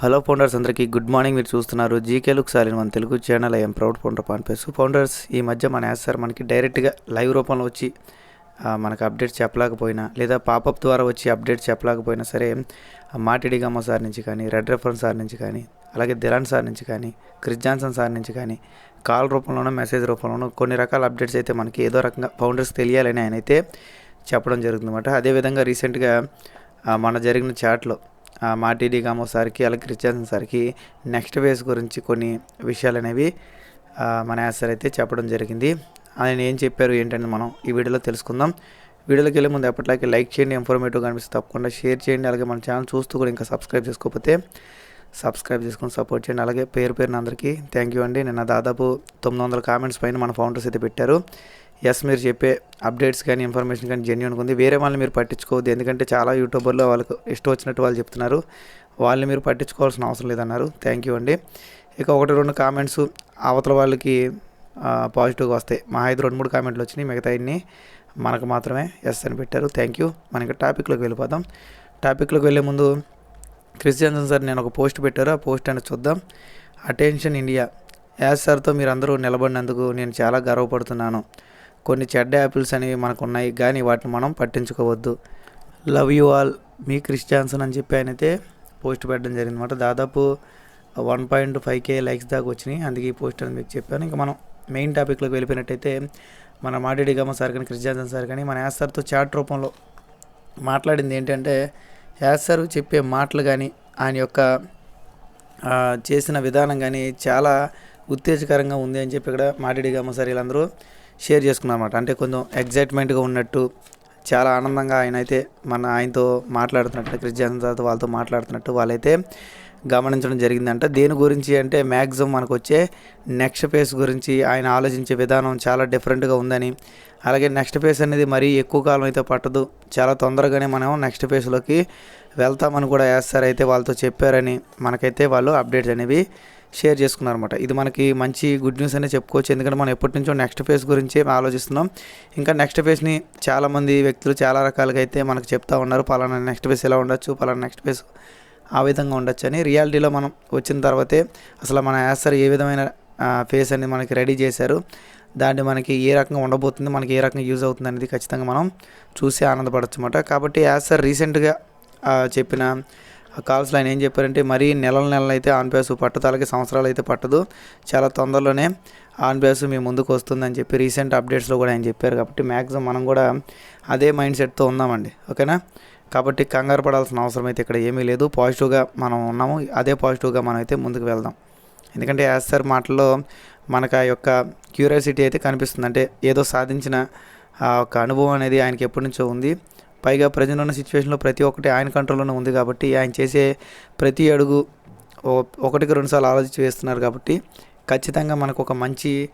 Hello founders అందరికీ good morning. మీరు చూస్తున్నారు జీకే లుక్ సాలిన్ మన Telugu channel I'm proud founder పాన్పేసు founders ఈ మధ్య మన యాస్ సార్ మనకి డైరెక్ట్గా లైవ్ రూపంలో వచ్చి మనకు అప్డేట్స్ చెప్పలేకపోయినా లేదా పాపప్ ద్వారా వచ్చి అప్డేట్స్ చెప్పలేకపోయినా సరే మాటిడిగమ్మ సార్ నుంచి కానీ రెడ్ రెఫరెన్స్ సార్ నుంచి కానీ అలాగే దిలాన్ సార్ నుంచి కానీ క్రిస్ జాన్సన్ సార్ నుంచి కానీ కాల్ రూపంలోనూ మెసేజ్ రూపంలోనూ కొన్ని రకాల అప్డేట్స్ అయితే మనకి ఏదో రకంగా ఫౌండర్స్ తెలియాలని ఆయన అయితే చెప్పడం జరుగుతుందన్నమాట. అదేవిధంగా రీసెంట్గా మన జరిగిన చాట్లో మాటిడి గామో సార్కి అలాగే క్రిస్టియన్ సార్కి నెక్స్ట్ ఫేజ్ గురించి కొన్ని విషయాలు అనేవి మన యాసర్ అయితే చెప్పడం జరిగింది. ఆయన ఏం చెప్పారు ఏంటని మనం ఈ వీడియోలో తెలుసుకుందాం. వీడియోలోకి వెళ్ళే ముందు ఎప్పటిలాగే లైక్ చేయండి ఇన్ఫర్మేటివ్ కనిపిస్తే తప్పకుండా షేర్ చేయండి అలాగే మన ఛానల్ చూస్తూ కూడా ఇంకా సబ్స్క్రైబ్ చేసుకోకపోతే సబ్స్క్రైబ్ చేసుకొని సపోర్ట్ చేయండి. అలాగే పేరు పేరున అందరికీ థ్యాంక్ యూ అండి. నిన్న దాదాపు తొమ్మిది వందల కామెంట్స్ పైన మన ఫౌండర్స్ అయితే పెట్టారు. ఎస్ మీరు చెప్పే అప్డేట్స్ కానీ ఇన్ఫర్మేషన్ కానీ జెన్యున్గా ఉంది. వేరే వాళ్ళని మీరు పట్టించుకోవద్దు. ఎందుకంటే చాలా యూట్యూబర్లు వాళ్ళకు ఇష్టం వచ్చినట్టు వాళ్ళు చెప్తున్నారు. వాళ్ళని మీరు పట్టించుకోవాల్సిన అవసరం లేదన్నారు. థ్యాంక్ యూ అండి. ఇక ఒకటి రెండు కామెంట్స్ అవతల వాళ్ళకి పాజిటివ్గా వస్తాయి. మా ఐదు రెండు మూడు కామెంట్లు వచ్చినాయి. మిగతా అన్ని మనకు మాత్రమే ఎస్ అని పెట్టారు. థ్యాంక్ యూ మనకి టాపిక్లోకి వెళ్ళిపోదాం. టాపిక్లోకి వెళ్ళే ముందు క్రిస్టియన్సన్ సార్ నేను ఒక పోస్ట్ పెట్టారు. ఆ పోస్ట్ అని చూద్దాం. అటెన్షన్ ఇండియా యాజ్ సార్తో మీరు అందరూ నిలబడినందుకు నేను చాలా గర్వపడుతున్నాను. కొన్ని చెడ్డ యాపిల్స్ అనేవి మనకు ఉన్నాయి కానీ వాటిని మనం పట్టించుకోవద్దు. లవ్ యూ ఆల్ మీ క్రిస్టియాన్సన్ అని చెప్పి ఆయన అయితే పోస్ట్ పెట్టడం జరిగింది అనమాట దాదాపు one point five K likes దాకా వచ్చినాయి. అందుకే ఈ పోస్ట్ అని మీకు చెప్పాను. ఇంకా మనం మెయిన్ టాపిక్లోకి వెళ్ళిపోయినట్టయితే మన మాటిడి గమ్మ సార్ కానీ క్రిస్టియాన్సన్ సార్ కానీ మన యాస్ సార్తో చాట్ రూపంలో మాట్లాడింది ఏంటంటే యాజ్ సార్ చెప్పే మాటలు కానీ ఆయన యొక్క చేసిన విధానం కానీ చాలా ఉత్తేజకరంగా ఉంది అని చెప్పి ఇక్కడ మాటిడి గమ్మ సార్ వీళ్ళందరూ షేర్ చేసుకున్నారన్నమాట అంటే కొంచెం ఎగ్జైట్మెంట్గా ఉన్నట్టు చాలా ఆనందంగా ఆయన అయితే మన ఆయనతో మాట్లాడుతున్నట్టు క్రిస్టియన్ తర్వాత వాళ్ళతో మాట్లాడుతున్నట్టు వాళ్ళైతే గమనించడం జరిగిందంట. దేని గురించి అంటే మ్యాక్సిమం మనకు వచ్చే నెక్స్ట్ ఫేస్ గురించి ఆయన ఆలోచించే విధానం చాలా డిఫరెంట్గా ఉందని. అలాగే నెక్స్ట్ ఫేస్ అనేది మరీ ఎక్కువ కాలం అయితే పట్టదు. చాలా తొందరగానే మనం నెక్స్ట్ ఫేస్లోకి వెళ్తామని కూడా వేస్తారైతే వాళ్ళతో చెప్పారని మనకైతే వాళ్ళు అప్డేట్స్ అనేవి షేర్ చేసుకున్నారనమాట ఇది మనకి మంచి గుడ్ న్యూస్ అనే చెప్పుకోవచ్చు. ఎందుకంటే మనం ఎప్పటి నుంచో నెక్స్ట్ ఫేజ్ గురించి ఆలోచిస్తున్నాం. ఇంకా నెక్స్ట్ ఫేజ్ని చాలామంది వ్యక్తులు చాలా రకాలుగా అయితే మనకు చెప్తా ఉన్నారు. పలానా నెక్స్ట్ ఫేజ్ ఎలా ఉండొచ్చు పలానా నెక్స్ట్ ఫేజ్ ఆ విధంగా ఉండొచ్చు అని. రియాలిటీలో మనం వచ్చిన తర్వాతే అసలు మన యాసర్ ఏ విధమైన ఫేస్ అనేది మనకి రెడీ చేశారు. దాన్ని మనకి ఏ రకంగా ఉండబోతుంది మనకి ఏ రకంగా యూజ్ అవుతుంది అనేది ఖచ్చితంగా మనం చూసి ఆనందపడచ్చు అన్నమాట. కాబట్టి యాసర్ రీసెంట్గా చెప్పిన ఆ కాల్స్లో ఆయన ఏం చెప్పారంటే మరీ నెలల నెలలు అయితే ఆన్ బేస్ పట్టదు అలాగే సంవత్సరాలు అయితే పట్టదు. చాలా తొందరలోనే ఆన్ బేస్ మీ ముందుకు వస్తుందని చెప్పి రీసెంట్ అప్డేట్స్లో కూడా ఆయన చెప్పారు కాబట్టి మ్యాక్సిమం మనం కూడా అదే మైండ్ సెట్తో ఉందామండి. ఓకేనా? కాబట్టి కంగారు పడాల్సిన అవసరం అయితే ఇక్కడ ఏమీ లేదు. పాజిటివ్గా మనం ఉన్నాము. అదే పాజిటివ్గా మనం అయితే ముందుకు వెళ్దాం. ఎందుకంటే యాజ్ సార్ మాటల్లో మనకు ఆ యొక్క క్యూరియాసిటీ అయితే కనిపిస్తుంది. అంటే ఏదో సాధించిన ఆ యొక్క అనుభవం అనేది ఆయనకి ఎప్పటి నుంచో ఉంది. పైగా ప్రజెంట్ ఉన్న సిచ్యువేషన్లో ప్రతి ఒక్కటి ఆయన కంట్రోల్లోనే ఉంది కాబట్టి ఆయన చేసే ప్రతి అడుగు ఓ- ఒకటికి రెండుసార్లు ఆలోచించి వేస్తున్నారు కాబట్టి ఖచ్చితంగా మనకు ఒక మంచి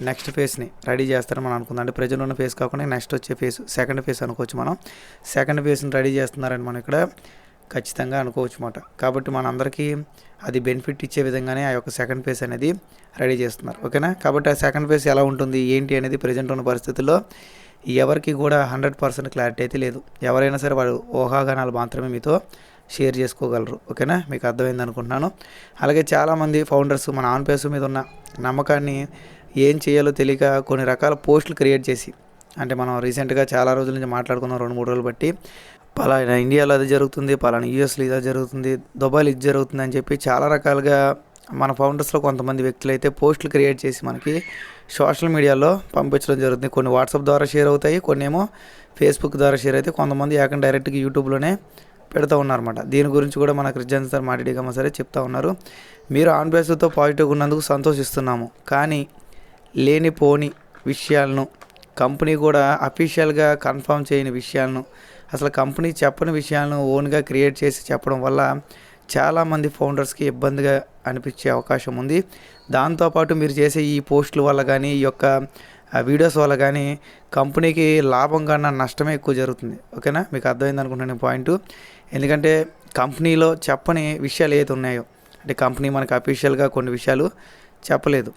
నెక్స్ట్ ఫేస్ని రెడీ చేస్తారని మనం అనుకుందాం. అంటే ప్రజలు ఉన్న ఫేస్ కాకుండా నెక్స్ట్ వచ్చే ఫేస్ సెకండ్ ఫేస్ అనుకోవచ్చు మనం. సెకండ్ ఫేస్ని రెడీ చేస్తున్నారని మనం ఇక్కడ ఖచ్చితంగా అనుకోవచ్చు అన్నమాట. కాబట్టి మనందరికీ అది బెనిఫిట్ ఇచ్చే విధంగానే ఆ యొక్క సెకండ్ ఫేస్ అనేది రెడీ చేస్తున్నారు. ఓకేనా? కాబట్టి ఆ సెకండ్ ఫేస్ ఎలా ఉంటుంది? ఏంటి అనేది ప్రజెంట్ ఉన్న పరిస్థితుల్లో ఎవరికి కూడా హండ్రెడ్ పర్సెంట్ క్లారిటీ అయితే లేదు. ఎవరైనా సరే వాడు ఊహాగానాలు మాత్రమే మీతో షేర్ చేసుకోగలరు. ఓకేనా? మీకు అర్థమైంది అనుకుంటున్నాను. అలాగే చాలామంది ఫౌండర్స్ మన ఆన్ పేస్ మీద ఉన్న నమ్మకాన్ని ఏం చేయాలో తెలియక కొన్ని రకాల పోస్టులు క్రియేట్ చేసి అంటే మనం రీసెంట్గా చాలా రోజుల నుంచి మాట్లాడుకున్నాం రెండు మూడు రోజులు బట్టి పలానా ఇండియాలో అది జరుగుతుంది పలానా యూఎస్లో ఇది జరుగుతుంది దుబాయ్లో ఇది జరుగుతుంది అని చెప్పి చాలా రకాలుగా మన ఫౌండర్స్లో కొంతమంది వ్యక్తులు అయితే పోస్టులు క్రియేట్ చేసి మనకి సోషల్ మీడియాలో పంపించడం జరుగుతుంది. కొన్ని వాట్సాప్ ద్వారా షేర్ అవుతాయి కొన్ని ఏమో ఫేస్బుక్ ద్వారా షేర్ అయితే కొంతమంది ఏకంగా డైరెక్ట్గా యూట్యూబ్లోనే పెడతా ఉన్నారన్నమాట. దీని గురించి కూడా మన క్రిస్టియన్ సార్ మాటిడిగమ్మ సరే చెప్తా ఉన్నారు. మీరు ఆన్ బేస్తో పాజిటివ్గా ఉన్నందుకు సంతోషిస్తున్నాము. కానీ లేనిపోని విషయాలను కంపెనీ కూడా అఫీషియల్గా కన్ఫర్మ్ చేయని విషయాలను అసలు కంపెనీ చెప్పని విషయాలను ఓన్గా క్రియేట్ చేసి చెప్పడం వల్ల చాలామంది ఫౌండర్స్కి ఇబ్బందిగా అనిపించే అవకాశం ఉంది. దాంతోపాటు మీరు చేసే ఈ పోస్టుల వల్ల కానీ ఈ యొక్క వీడియోస్ వల్ల కానీ కంపెనీకి లాభం కన్నా నష్టమే ఎక్కువ జరుగుతుంది. ఓకేనా? మీకు అర్థమైంది అనుకుంటున్నాను పాయింట్. ఎందుకంటే కంపెనీలో చెప్పని విషయాలు ఏదైతే ఉన్నాయో అంటే కంపెనీ మనకు అఫీషియల్గా కొన్ని విషయాలు చెప్పలేదు.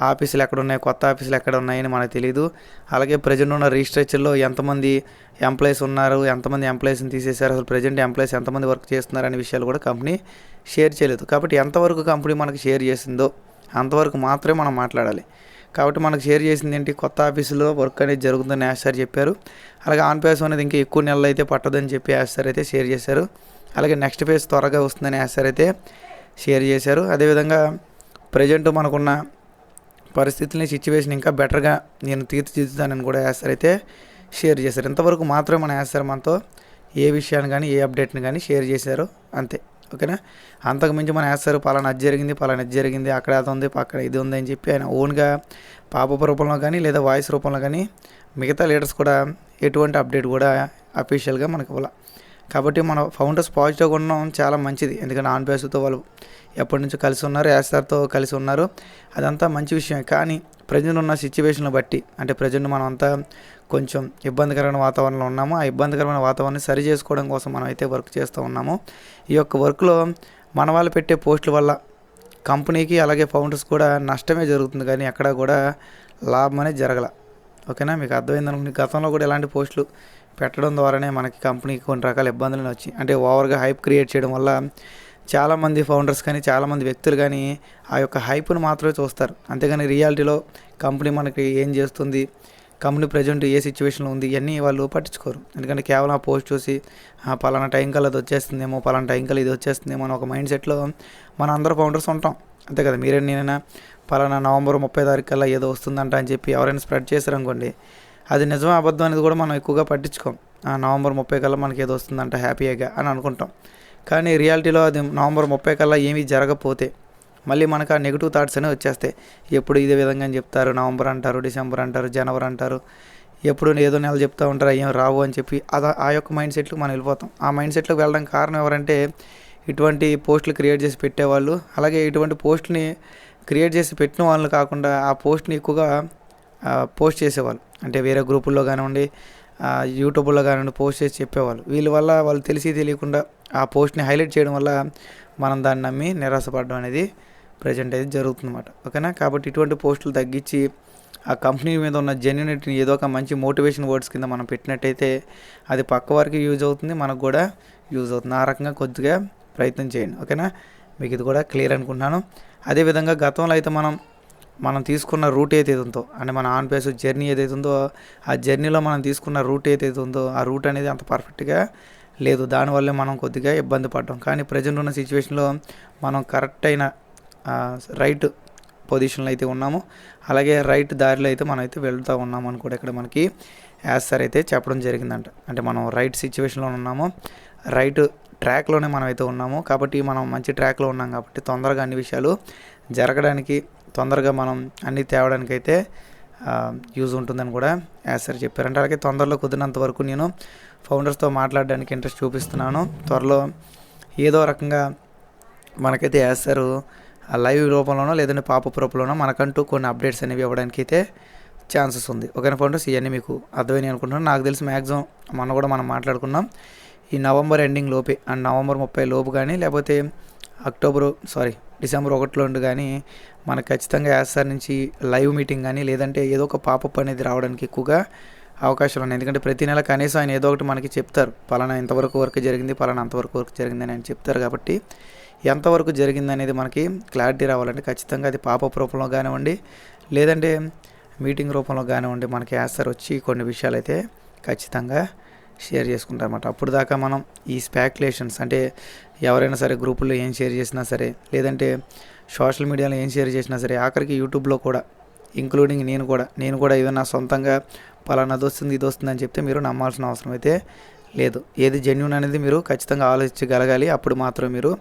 ఆఫీసులు ఎక్కడ ఉన్నాయి కొత్త ఆఫీసులు ఎక్కడ ఉన్నాయని మనకు తెలియదు అలాగే ప్రజెంట్ ఉన్న రీస్ట్రక్చర్లో ఎంతమంది ఎంప్లాయీస్ ఉన్నారు ఎంతమంది ఎంప్లాయీస్ని తీసేశారు అసలు ప్రజెంట్ ఎంప్లాయీస్ ఎంతమంది వర్క్ చేస్తున్నారు అనే విషయాలు కూడా కంపెనీ షేర్ చేయలేదు. కాబట్టి ఎంతవరకు కంపెనీ మనకు షేర్ చేసిందో అంతవరకు మాత్రమే మనం మాట్లాడాలి. కాబట్టి మనకు షేర్ చేసింది ఏంటి? కొత్త ఆఫీసులో వర్క్ అనేది జరుగుతుందని యాష్ సార్ చెప్పారు. అలాగే ఆన్ పేస్ అనేది ఇంకా ఎక్కువ నెలలు అయితే పట్టదని చెప్పి యాష్ సార్ అయితే షేర్ చేశారు. అలాగే నెక్స్ట్ ఫేజ్ త్వరగా వస్తుందని యాష్ సార్ అయితే షేర్ చేశారు. అదేవిధంగా ప్రజెంట్ మనకున్న పరిస్థితుల్ని సిచ్యువేషన్ ఇంకా బెటర్గా నేను తీర్చిదిద్దుతానని కూడా యాష్ అయితే షేర్ చేశారు. ఇంతవరకు మాత్రమే మన వేస్తారు మనతో ఏ విషయాన్ని కానీ ఏ అప్డేట్ని కానీ షేర్ చేశారు. అంతే. ఓకేనా? అంతకు మించి మన వేస్తారు పలానా అది జరిగింది పలానా ఇది జరిగింది అక్కడ అది ఉంది అక్కడ ఇది ఉంది అని చెప్పి ఆయన ఓన్గా పాప రూపంలో కానీ లేదా వాయిస్ రూపంలో కానీ మిగతా లీడర్స్ కూడా ఎటువంటి అప్డేట్ కూడా అఫీషియల్గా మనకు ఇవ్వాలి. కాబట్టి మన ఫౌండర్స్ పాజిటివ్గా ఉండడం చాలా మంచిది. ఎందుకంటే ఆన్ బేస్తో వాళ్ళు ఎప్పటి నుంచో కలిసి ఉన్నారు యాస్టార్తో కలిసి ఉన్నారు. అదంతా మంచి విషయమే. కానీ ప్రజెంట్ ఉన్న సిచ్యువేషన్ బట్టి అంటే ప్రజెంట్ మనం అంతా కొంచెం ఇబ్బందికరమైన వాతావరణంలో ఉన్నాము. ఆ ఇబ్బందికరమైన వాతావరణాన్ని సరి చేసుకోవడం కోసం మనం అయితే వర్క్ చేస్తూ ఉన్నాము. ఈ యొక్క వర్క్లో మన వాళ్ళు పెట్టే పోస్టుల వల్ల కంపెనీకి అలాగే ఫౌండర్స్ కూడా నష్టమే జరుగుతుంది. కానీ ఎక్కడ కూడా లాభం అనేది జరగల. ఓకేనా? మీకు అర్థమైంది అనుకుంటే గతంలో కూడా ఇలాంటి పోస్టులు పెట్టడం ద్వారానే మనకి కంపెనీకి కొన్ని రకాల ఇబ్బందులు వచ్చి అంటే ఓవర్గా హైప్ క్రియేట్ చేయడం వల్ల చాలామంది ఫౌండర్స్ కానీ చాలామంది వ్యక్తులు కానీ ఆ యొక్క హైప్ను మాత్రమే చూస్తారు. అంతేగాని రియాలిటీలో కంపెనీ మనకి ఏం చేస్తుంది కంపెనీ ప్రజెంట్ ఏ సిచ్యువేషన్లో ఉంది ఇవన్నీ వాళ్ళు పట్టించుకోరు. ఎందుకంటే కేవలం ఆ పోస్ట్ చూసి పలానా టైం కల్లా అది వచ్చేస్తుందేమో పలానా టైం కల్లా ఇది వచ్చేస్తుందేమో అని ఒక మైండ్ సెట్లో మన అందరూ ఫౌండర్స్ ఉంటాం. అంతే కదా మీరే నేనైనా పలానా నవంబర్ ముప్పై తారీఖు కల్లా ఏదో వస్తుందంట అని చెప్పి ఎవరైనా స్ప్రెడ్ చేశారనుకోండి అది నిజమే అబద్ధం అనేది కూడా మనం ఎక్కువగా పట్టించుకోం. నవంబర్ ముప్పై కల్లా మనకి ఏదో వస్తుందంట హ్యాపీగా అని అనుకుంటాం. కానీ రియాలిటీలో అది నవంబర్ ముప్పై కల్లా ఏమీ జరగకపోతే మళ్ళీ మనకు ఆ నెగిటివ్ థాట్స్ అనేవి వచ్చేస్తాయి. ఎప్పుడు ఇదే విధంగా చెప్తారు నవంబర్ అంటారు డిసెంబర్ అంటారు జనవరి అంటారు ఎప్పుడు ఏదో నెల చెప్తూ ఉంటారు ఏం రావు అని చెప్పి అది ఆ యొక్క మైండ్ సెట్లకు మనం వెళ్ళిపోతాం. ఆ మైండ్ సెట్లకు వెళ్ళడానికి కారణం ఎవరంటే ఇటువంటి పోస్టులు క్రియేట్ చేసి పెట్టేవాళ్ళు. అలాగే ఇటువంటి పోస్ట్ని క్రియేట్ చేసి పెట్టిన వాళ్ళు కాకుండా ఆ పోస్ట్ని ఎక్కువగా పోస్ట్ చేసేవాళ్ళు. అంటే వేరే గ్రూపుల్లో కానివ్వండి యూట్యూబ్లో కానివ్వండి పోస్ట్ చేసి చెప్పేవాళ్ళు. వీళ్ళ వల్ల వాళ్ళు తెలిసి తెలియకుండా ఆ పోస్ట్ని హైలైట్ చేయడం వల్ల మనం దాన్ని నమ్మి నిరాశపడడం అనేది ప్రజెంట్ అయితే జరుగుతుందన్నమాట. ఓకేనా? కాబట్టి ఇటువంటి పోస్టులు తగ్గించి ఆ కంపెనీ మీద ఉన్న జెన్యునిటీని ఏదో ఒక మంచి మోటివేషన్ వర్డ్స్ కింద మనం పెట్టినట్టయితే అది పక్క వారికి యూజ్ అవుతుంది మనకు కూడా యూజ్ అవుతుంది. ఆ రకంగా కొద్దిగా ప్రయత్నం చేయండి. ఓకేనా? మీకు ఇది కూడా క్లియర్ అనుకుంటున్నాను. అదేవిధంగా గతంలో అయితే మనం మనం తీసుకున్న రూట్ ఏదైతే ఉందో అంటే మన ఆన్ పేస్ జర్నీ ఏదైతే ఉందో ఆ జర్నీలో మనం తీసుకున్న రూట్ ఏదైతే ఉందో ఆ రూట్ అనేది అంత పర్ఫెక్ట్గా లేదు. దానివల్లే మనం కొద్దిగా ఇబ్బంది పడ్డాం. కానీ ప్రజెంట్ ఉన్న సిచ్యువేషన్లో మనం కరెక్ట్ అయిన రైట్ పొజిషన్లో అయితే ఉన్నాము. అలాగే రైట్ దారిలో అయితే మనం అయితే వెళ్తూ ఉన్నాము అని కూడా ఇక్కడ మనకి యాజ్ సార్ అయితే చెప్పడం జరిగిందంట. అంటే మనం రైట్ సిచ్యువేషన్లో ఉన్నాము. రైట్ ట్రాక్లోనే మనం అయితే ఉన్నాము. కాబట్టి మనం మంచి ట్రాక్లో ఉన్నాం కాబట్టి తొందరగా అన్ని విషయాలు జరగడానికి తొందరగా మనం అన్నీ తేవడానికి అయితే యూజ్ ఉంటుందని కూడా యాసర్ చెప్పారంటే అలాగే తొందరలో కుదిరినంత వరకు నేను ఫౌండర్స్తో మాట్లాడడానికి ఇంట్రెస్ట్ చూపిస్తున్నాను. త్వరలో ఏదో రకంగా మనకైతే యాసర్ లైవ్ రూపంలోనో లేదంటే పాపప్ రూపంలోనో మనకంటూ కొన్ని అప్డేట్స్ అనేవి ఇవ్వడానికి అయితే ఛాన్సెస్ ఉంది. ఓకేనా ఫౌండర్స్? ఇవన్నీ మీకు అర్థమైనా అనుకుంటున్నాను. నాకు తెలిసి మ్యాక్సిమం మొన్న కూడా మనం మాట్లాడుకున్నాం. ఈ నవంబర్ ఎండింగ్ లోపే అండ్ నవంబర్ ముప్పై లోపు కానీ లేకపోతే అక్టోబర్ సారీ డిసెంబర్ ఒకటిలో కానీ మనకు ఖచ్చితంగా ఎస్ఆర్ నుంచి లైవ్ మీటింగ్ కానీ లేదంటే ఏదో ఒక పాపప్ అనేది రావడానికి ఎక్కువగా అవకాశాలు ఉన్నాయి. ఎందుకంటే ప్రతి నెల కనీసం ఆయన ఏదో ఒకటి మనకి చెప్తారు. పలానా ఇంతవరకు వర్క్ జరిగింది పలానా అంతవరకు వర్క్ జరిగిందని ఆయన చెప్తారు కాబట్టి ఎంతవరకు జరిగింది అనేది మనకి క్లారిటీ రావాలంటే ఖచ్చితంగా అది పాపప్ రూపంలో కానివ్వండి లేదంటే మీటింగ్ రూపంలో కానివ్వండి మనకి యాస్టర్ వచ్చి కొన్ని విషయాలు అయితే ఖచ్చితంగా షేర్ చేసుకుంటారన్నమాట. అప్పుడు దాకా మనం ఈ స్పాక్యులేషన్స్ అంటే ఎవరైనా సరే గ్రూపుల్లో ఏం షేర్ చేసినా సరే లేదంటే సోషల్ మీడియాలో ఏం షేర్ చేసినా సరే ఆఖరికి యూట్యూబ్లో కూడా ఇంక్లూడింగ్ నేను కూడా నేను కూడా ఏదైనా సొంతంగా పలానాది వస్తుంది ఇది వస్తుంది అని చెప్తే మీరు నమ్మాల్సిన అవసరం అయితే లేదు. ఏది జెన్యున్ అనేది మీరు ఖచ్చితంగా ఆలోచించగలగాలి అప్పుడు మాత్రం మీరు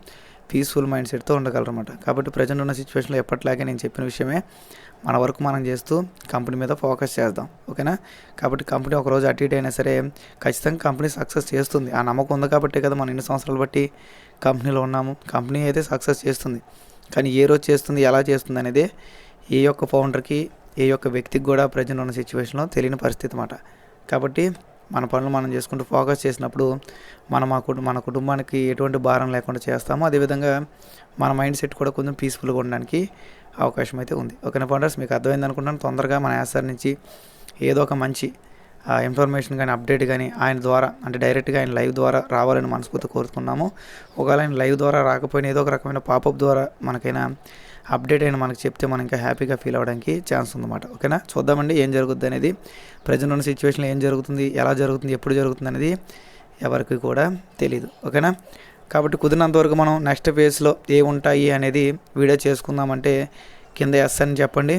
పీస్ఫుల్ మైండ్ సెట్తో ఉండగలరమాట కాబట్టి ప్రజెంట్ ఉన్న సిచ్యువేషన్లో ఎప్పటిలాగే నేను చెప్పిన విషయమే మన వర్క్ మనం చేస్తూ కంపెనీ మీద ఫోకస్ చేద్దాం. ఓకేనా కాబట్టి కంపెనీ ఒకరోజు అటు ఇటు అయినా సరే ఖచ్చితంగా కంపెనీ సక్సెస్ చేస్తుంది. ఆ నమ్మకం ఉంది కాబట్టి కదా మనం ఎన్ని సంవత్సరాలు బట్టి కంపెనీలో ఉన్నాము. కంపెనీ అయితే సక్సెస్ చేస్తుంది. కానీ ఏ రోజు చేస్తుంది ఎలా చేస్తుంది అనేది ఏ యొక్క ఫౌండర్కి ఏ యొక్క వ్యక్తికి కూడా ప్రజెంట్ ఉన్న సిచ్యువేషన్లో తెలియని పరిస్థితి అన్నమాట. కాబట్టి మన పనులు మనం చేసుకుంటూ ఫోకస్ చేసినప్పుడు మనం మా కుటుంబ మన కుటుంబానికి ఎటువంటి భారం లేకుండా చేస్తాము అదేవిధంగా మన మైండ్ సెట్ కూడా కొంచెం పీస్ఫుల్గా ఉండడానికి అవకాశం అయితే ఉంది. ఓకేనా ఫౌండర్స్? మీకు అర్థమైంది అనుకుంటాను తొందరగా మన యాసర్ నుంచి ఏదో ఒక మంచి ఇన్ఫర్మేషన్ కానీ అప్డేట్ కానీ ఆయన ద్వారా అంటే డైరెక్ట్గా ఆయన లైవ్ ద్వారా రావాలని మనస్ఫూర్తి కోరుతున్నాము. ఒకవేళ ఆయన లైవ్ ద్వారా రాకపోయినా ఏదో ఒక రకమైన పాపప్ ద్వారా మనకైనా అప్డేట్ అయిన మనకు చెప్తే మనం ఇంకా హ్యాపీగా ఫీల్ అవ్వడానికి ఛాన్స్ ఉందన్నమాట. ఓకేనా? చూద్దామండి ఏం జరుగుతుంది అనేది. ప్రజెంట్ ఉన్న సిచ్యువేషన్లో ఏం జరుగుతుంది ఎలా జరుగుతుంది ఎప్పుడు జరుగుతుంది అనేది ఎవరికి కూడా తెలియదు ఓకేనా? కాబట్టి కుదిరినంత వరకు మనం నెక్స్ట్ ఫేజ్లో ఏ ఉంటాయి అనేది వీడియో చేసుకుందామంటే కింద ఎస్ అని చెప్పండి.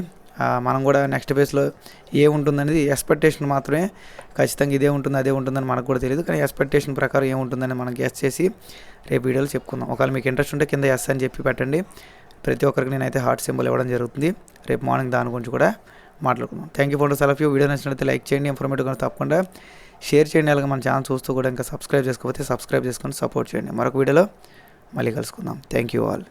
మనం కూడా నెక్స్ట్ ఫేజ్లో ఏ ఉంటుందనేది ఎక్స్పెక్టేషన్ మాత్రమే ఖచ్చితంగా ఇదే ఉంటుంది అదే ఉంటుందని మనకు కూడా తెలియదు కానీ ఎక్స్పెక్టేషన్ ప్రకారం ఏముంటుందని మనం గెస్ చేసి రేపు వీడియోలో చెప్పుకుందాం. ఒకవేళ మీకు ఇంట్రెస్ట్ ఉంటే కింద ఎస్ అని చెప్పి పెట్టండి. ప్రతి ఒక్కరికి నేనైతే హార్ట్ సింబల్ ఇవ్వడం జరుగుతుంది. రేపు మార్నింగ్ దాని గురించి కూడా మాట్లాడుకుందాం. Thank you photos of you video నచ్చినట్లయితే లైక్ చేయండి ఇన్ఫర్మేటివ్ కూడా తప్పకుండా షేర్ చేయండి అలాగే మన ఛానల్ చూస్తూ కూడా ఇంకా సబ్స్క్రైబ్ చేసుకోకపోతే సబ్స్క్రైబ్ చేసుకొని సపోర్ట్ చేయండి మరొక వీడియోలో మళ్ళీ కలుసుకుందాం థ్యాంక్ యూ ఆల్